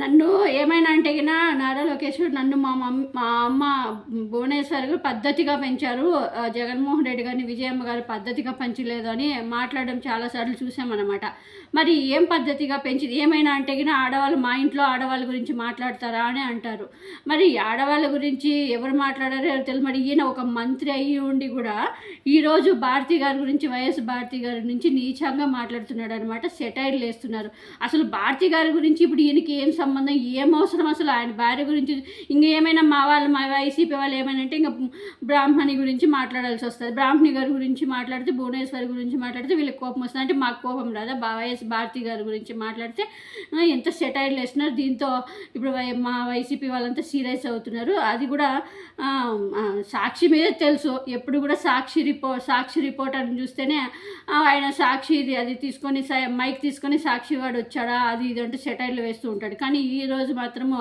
నన్ను ఏమైనా అంటే నారా లోకేష్ నన్ను మా మమ్మీ మా అమ్మ భువనేశ్వర్ గారు పద్ధతిగా పెంచారు. జగన్మోహన్ రెడ్డి గారిని విజయమ్మ గారు పద్ధతిగా పెంచలేదు అని మాట్లాడడం చాలాసార్లు చూసామన్నమాట. మరి ఏం పద్ధతిగా పెంచింది ఏమైనా అంటే ఆడవాళ్ళు మా ఇంట్లో ఆడవాళ్ళ గురించి మాట్లాడతారా అని అంటారు. మరి ఆడవాళ్ళ గురించి ఎవరు మాట్లాడారో తెలియదు మరి ఈయన ఒక మంత్రి అయ్యి ఉండి కూడా ఈరోజు భారతి గారి గురించి వైఎస్ భారతి గారి నుంచి నీచంగా మాట్లాడుతున్నాడు అనమాట సెటైర్లు వేస్తున్నారు. అసలు భారతి గారి గురించి ఇప్పుడు ఈయనకి ఏం సంబంధం ఏం అవసరం అసలు? ఆయన భార్య గురించి ఇంకా ఏమైనా మా వాళ్ళు మా వైసీపీ వాళ్ళు ఏమైనా అంటే ఇంకా బ్రాహ్మణి గురించి మాట్లాడాల్సి వస్తుంది. బ్రాహ్మణి గారి గురించి మాట్లాడితే భువనేశ్వరి గురించి మాట్లాడితే వీళ్ళకి కోపం వస్తుంది. అంటే మాకు కోపం రాదా? బా- వైఎస్ భారతి గారి గురించి మాట్లాడితే ఎంత సెటైర్లు వేస్తున్నారు? దీంతో ఇప్పుడు మా వైసీపీ వాళ్ళంతా సీరియస్ అవుతున్నారు. అది కూడా సాక్షి మీద తెలుసు. ఎప్పుడు కూడా సాక్షి రిపో సాక్షి రిపోర్టర్ని చూస్తేనే ఆయన సాక్షి ఇది అది తీసుకొని సై- మైక్ తీసుకొని సాక్షి వాడు వచ్చాడా? అది ఇది అంటే సెటైర్లు వేస్తూ ఉంటాడు. కానీ కానీ ఈరోజు మాత్రము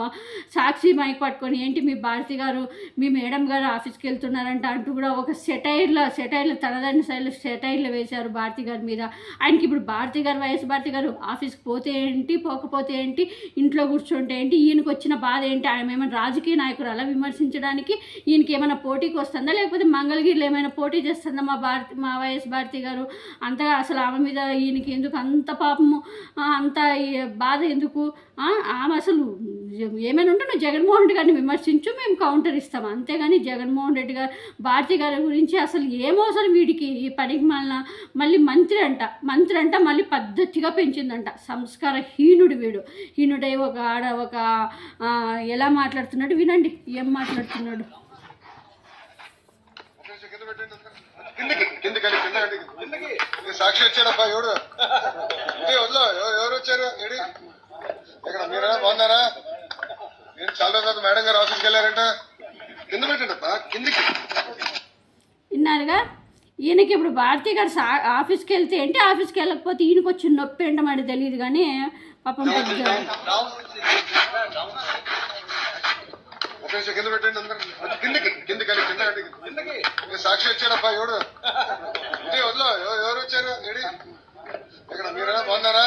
సాక్షి మైక్ పట్టుకొని ఏంటి మీ భారతి గారు మీ మేడం గారు ఆఫీస్కి వెళ్తున్నారంట అంటూ కూడా ఒక సెటైర్ల సెటైర్లు తనదైన శైలి సెటైర్లు వేశారు భారతి గారి మీద. ఆయనకి ఇప్పుడు భారతి గారు వైఎస్ భారతి గారు ఆఫీస్కి పోతే ఏంటి పోకపోతే ఏంటి ఇంట్లో కూర్చుంటే ఏంటి ఈయనకి వచ్చిన బాధ ఏంటి ఆయన ఏమైనా రాజకీయ నాయకులు అలా విమర్శించడానికి ఈయనకి ఏమైనా పోటీకి వస్తుందా? లేకపోతే మంగళగిరిలో ఏమైనా పోటీ చేస్తుందా మా భారతి మా వైఎస్ భారతి గారు? అంతగా అసలు ఆమె మీద ఈయనకి ఎందుకు అంత పాపము అంత బాధ ఎందుకు? ఆ, ఆమె అసలు ఏమైనా ఉంటే నువ్వు జగన్మోహన్ రెడ్డి గారిని విమర్శించు మేము కౌంటర్ ఇస్తాం అంతేగాని జగన్మోహన్ రెడ్డి గారు భారతి గారి గురించి అసలు ఏమవసరం వీడికి ఈ పనికి మళ్ళీ మళ్ళీ మంత్రి అంట మంత్రి అంట మళ్ళీ పద్ధతిగా పెంచిందంట సంస్కార హీనుడు వీడు హీనుడై ఒక ఆడ ఒక ఎలా మాట్లాడుతున్నాడు వినండి ఏం మాట్లాడుతున్నాడు సాక్షి వచ్చాడప్పా ఎవడు ఎవరు వచ్చారు ఇక్కడ మీరా? బాగున్నారా? నేను చాలా రోజుల మేడం గారు ఆఫీస్కి వెళ్ళారంట. కింద పెట్టండప్పా కిందకి. విన్నారుగా ఈయనకి ఇప్పుడు భారతి గారు సా ఆఫీస్కి వెళ్తే ఏంటి? ఆఫీస్కి వెళ్ళకపోతే ఈయనకి వచ్చి నొప్పి ఏంటో తెలియదు కానీ పాపం కింద పెట్టండి కిందకి కిందకి సాక్షి వచ్చాడప్పా ఎవడు? ఎవరు వచ్చారు? ఇక్కడ మీరా? బాగున్నారా?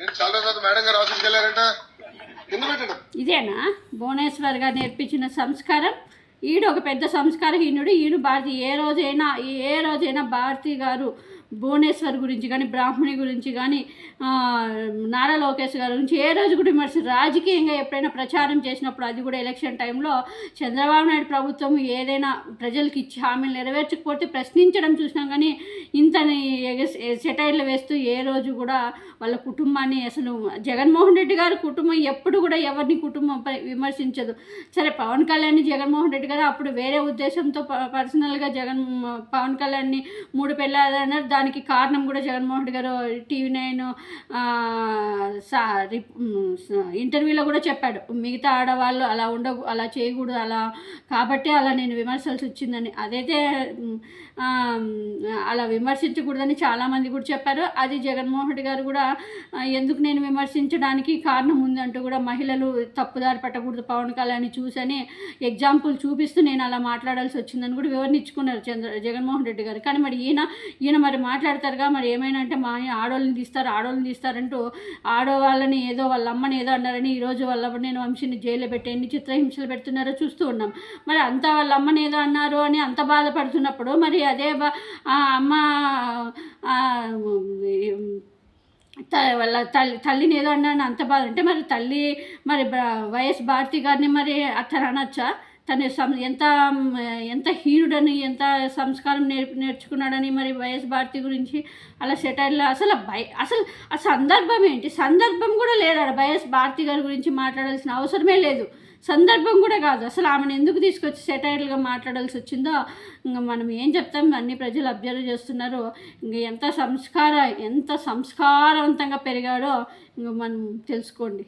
నేను చాలా మేడం గారు ఆఫీస్కి వెళ్ళారంట. కింద పెట్టండి. ఇదేనా? భువనేశ్వర్ గారు నేర్పించిన సంస్కారం. ఈడు ఒక పెద్ద సంస్కారహీనుడు. ఈయన భారతి ఏ రోజైనా ఏ రోజైనా భారతి గారు భువనేశ్వర్ గురించి కానీ బ్రాహ్మణి గురించి కానీ నారా లోకేష్ గారి గురించి ఏ రోజు కూడా విమర్శ రాజకీయంగా ఎప్పుడైనా ప్రచారం చేసినప్పుడు అది కూడా ఎలక్షన్ టైంలో చంద్రబాబు నాయుడు ప్రభుత్వం ఏదైనా ప్రజలకు ఇచ్చి హామీలు నెరవేర్చకపోతే ప్రశ్నించడం చూసినాం కానీ ఇంతని సెటైర్లు వేస్తూ ఏ రోజు కూడా వాళ్ళ కుటుంబాన్ని అసలు జగన్మోహన్ రెడ్డి గారి కుటుంబం ఎప్పుడు కూడా ఎవరిని కుటుంబంపై విమర్శించదు. సరే పవన్ కళ్యాణ్ జగన్మోహన్ రెడ్డి గారు అప్పుడు వేరే ఉద్దేశంతో పర్సనల్గా జగన్ పవన్ కళ్యాణ్ని మూడు పెళ్ళాదన్నారు దానికి కారణం కూడా జగన్మోహన్ రెడ్డి గారు టీవీ నైన్ సా రిప్- ఇంటర్వ్యూలో కూడా చెప్పాడు మిగతా ఆడవాళ్ళు అలా ఉండ అలా చేయకూడదు అలా కాబట్టి అలా నేను విమర్శలు వచ్చిందని. అదైతే అలా విమర్శించకూడదని చాలామంది కూడా చెప్పారు. అది జగన్మోహన్ రెడ్డి గారు కూడా ఎందుకు నేను విమర్శించడానికి కారణం ఉందంటూ కూడా మహిళలు తప్పుదారి పట్టకూడదు పవన్ కళ్యాణ్ చూసని ఎగ్జాంపుల్ చూపిస్తూ నేను అలా మాట్లాడాల్సి వచ్చిందని కూడా వివరించుకున్నారు చంద్ర జగన్మోహన్ రెడ్డి గారు. కానీ మరి ఈయన ఈయన మరి మాట్లాడతారుగా. మరి ఏమైనా అంటే మా ఆడోళ్ళని తీస్తారు ఆడోళ్ళని తీస్తారంటూ ఆడవాళ్ళని ఏదో వాళ్ళ అమ్మని ఏదో అన్నారని ఈరోజు వాళ్ళ నేను వంశీని జైల్లో పెట్టి ఎన్ని చిత్రహింసలు పెడుతున్నారో చూస్తూ ఉన్నాం. మరి అంత వాళ్ళ అమ్మని ఏదో అన్నారు అని అంత బాధపడుతున్నప్పుడు మరి అదే బా- ఆ అమ్మ త- వాళ్ళ తల్లి తల్లిని ఏదో అన్నాను అంత బాధ అంటే మరి తల్లి మరి వైఎస్ భారతి గారిని మరి అతను అనొచ్చా తను సం ఎంత ఎంత హీరుడని ఎంత సంస్కారం నేర్పి నేర్చుకున్నాడని మరి వైఎస్ భారతి గురించి అలా సెటైర్లో అసలు భయ అసలు ఆ సందర్భం ఏంటి? సందర్భం కూడా లేదు? ఆడ వైఎస్ భారతి గారి గురించి మాట్లాడాల్సిన అవసరమే లేదు. సందర్భం కూడా కాదు. అసలు ఆమెను ఎందుకు తీసుకొచ్చి సెటైర్లుగా మాట్లాడాల్సి వచ్చిందో ఇంకా మనం ఏం చెప్తాం? అన్ని ప్రజలు అబ్జర్వ్ చేస్తున్నారు. ఇంకా ఎంత సంస్కార ఎంత సంస్కారవంతంగా పెరిగాడో ఇంకా మనం తెలుసుకోండి.